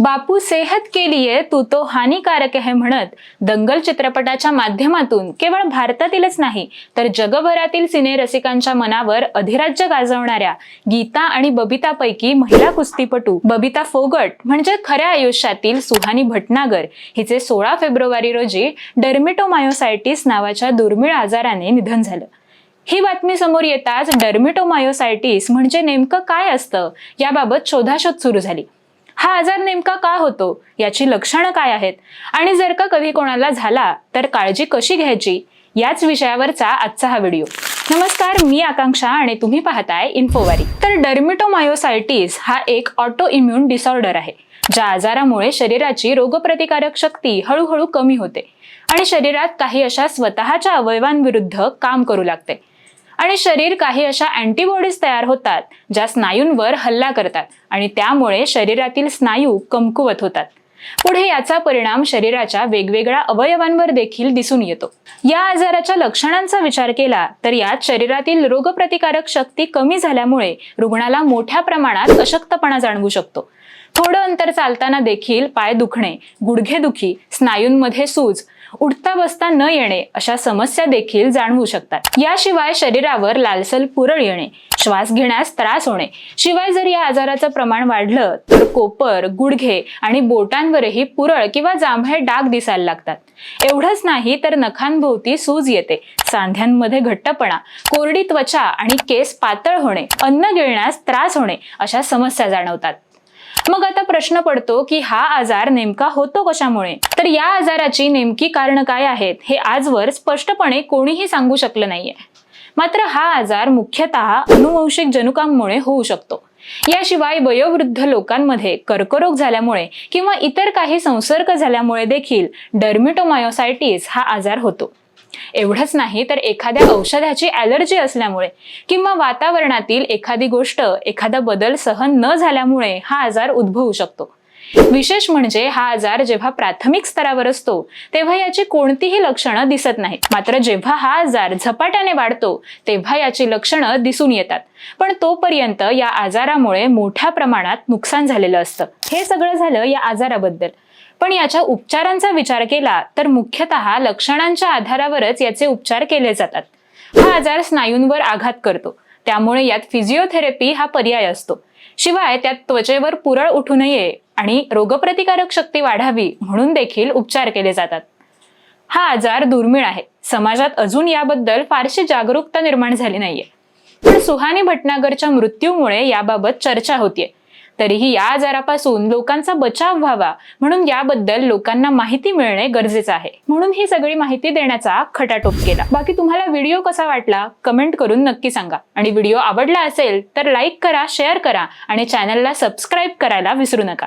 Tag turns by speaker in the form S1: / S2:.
S1: बापू सेहत के लिए तू तो हानिकारक आहे म्हणत दंगल चित्रपटाच्या माध्यमातून केवळ भारतातीलच नाही तर जगभरातील सिने रसिकांच्या मनावर अधिराज्य गाजवणाऱ्या गीता आणि बबितापैकी महिला कुस्तीपटू बबिता फोगट म्हणजे खऱ्या आयुष्यातील सुहानी भटनागर हिचे सोळा फेब्रुवारी रोजी डर्मिटोमायोसायटिस नावाच्या दुर्मिळ आजाराने निधन झालं. ही बातमी समोर येताच डर्मिटोमायोसायटिस म्हणजे नेमकं काय असतं याबाबत शोधाशोध सुरू झाली. हा आजार नेमका का होतो? याची लक्षणं काय आहेत? आणि जर का कधी कोणाला झाला तर काळजी कशी घ्यायची? याच विषयावरचा आजचा हा व्हिडिओ. नमस्कार मी आकांक्षा आणि तुम्ही पाहताय इन्फोवारी. तर डर्मिटोमायोसायटिस हा एक ऑटो इम्युन डिसऑर्डर आहे ज्या आजारामुळे शरीराची रोगप्रतिकारक शक्ती हळूहळू कमी होते आणि शरीरात काही अशा स्वतःच्या अवयवांविरुद्ध काम करू लागते. आणि शरीर काही अशा अँटीबॉडीज तयार होतात ज्या स्नायूंवर हल्ला करतात आणि त्यामुळे शरीरातील स्नायू कमकुवत होतात. पुढे याचा परिणाम शरीराच्या वेगवेगळ्या अवयवांवर देखील दिसून येतो. या आजाराच्या लक्षणांचा विचार केला तर यात शरीरातील रोगप्रतिकारक शक्ती कमी झाल्यामुळे रुग्णाला मोठ्या प्रमाणात अशक्तपणा जाणवू शकतो. थोडं अंतर चालताना देखील पाय दुखणे गुडघेदुखी स्नायूंमध्ये सूज उठता बसता न येणे अशा समस्या देखील जाणवू शकतात. याशिवाय शरीरावर लालसल पुरळ येणे श्वास घेण्यास त्रास होणे. शिवाय जर या आजाराचं प्रमाण वाढलं तर कोपर गुडघे आणि बोटांवरही पुरळ किंवा जांभळे डाग दिसायला लागतात. एवढंच नाही तर नखांभोवती सूज येते. सांध्यांमध्ये घट्टपणा कोरडी त्वचा आणि केस पातळ होणे अन्न गिळण्यास त्रास होणे अशा समस्या जाणवतात. मग आता प्रश्न पडतो की हा आजार नेमका होतो कशामुळे? तर या आजाराची नेमकी कारण काय आहेत हे आजवर स्पष्टपणे कोणीही सांगू शकलं नाहीये. मात्र हा आजार मुख्यतः अनुवंशिक जनुकांमुळे होऊ शकतो. याशिवाय वयोवृद्ध लोकांमध्ये कर्करोग झाल्यामुळे किंवा इतर काही संसर्ग झाल्यामुळे देखील डर्मिटोमायोसायटिस हा आजार होतो. एवढंच नाही तर एखाद्या औषधाची ॲलर्जी असल्यामुळे किंवा वातावरणातील एखादी गोष्ट एखादा बदल सहन न झाल्यामुळे हा आजार उद्भवू शकतो. विशेष म्हणजे हा आजार जेव्हा प्राथमिक स्तरावर असतो तेव्हा याची कोणतीही लक्षणं दिसत नाहीत. मात्र जेव्हा हा आजार झपाट्याने वाढतो तेव्हा याची लक्षणं दिसून येतात. पण तोपर्यंत या आजारामुळे मोठ्या प्रमाणात नुकसान झालेलं असतं. हे सगळं झालं या आजाराबद्दल. पण याच्या उपचारांचा विचार केला तर मुख्यतः लक्षणांच्या आधारावरच याचे उपचार केले जातात. हा आजार स्नायूंवर आघात करतो. त्यामुळे यात फिजिओथेरपी हा पर्याय असतो. शिवाय त्यात त्वचेवर पुरळ उठू नये आणि रोगप्रतिकारक शक्ती वाढावी म्हणून देखील उपचार केले जातात. हा आजार दुर्मिळ आहे. समाजात अजून याबद्दल फारशी जागरूकता निर्माण झाली नाहीये. पण सुहानी भटनागरच्या मृत्यूमुळे याबाबत चर्चा होतीये. तरीही या आजारापासून लोकांचा बचाव व्हावा म्हणून याबद्दल लोकांना माहिती मिळणे गरजेचं आहे. म्हणून ही सगळी माहिती देण्याचा खटाटोप केला. बाकी तुम्हाला व्हिडिओ कसा वाटला कमेंट करून नक्की सांगा. आणि व्हिडिओ आवडला असेल तर लाईक करा शेअर करा आणि चॅनलला सबस्क्राईब करायला विसरू नका.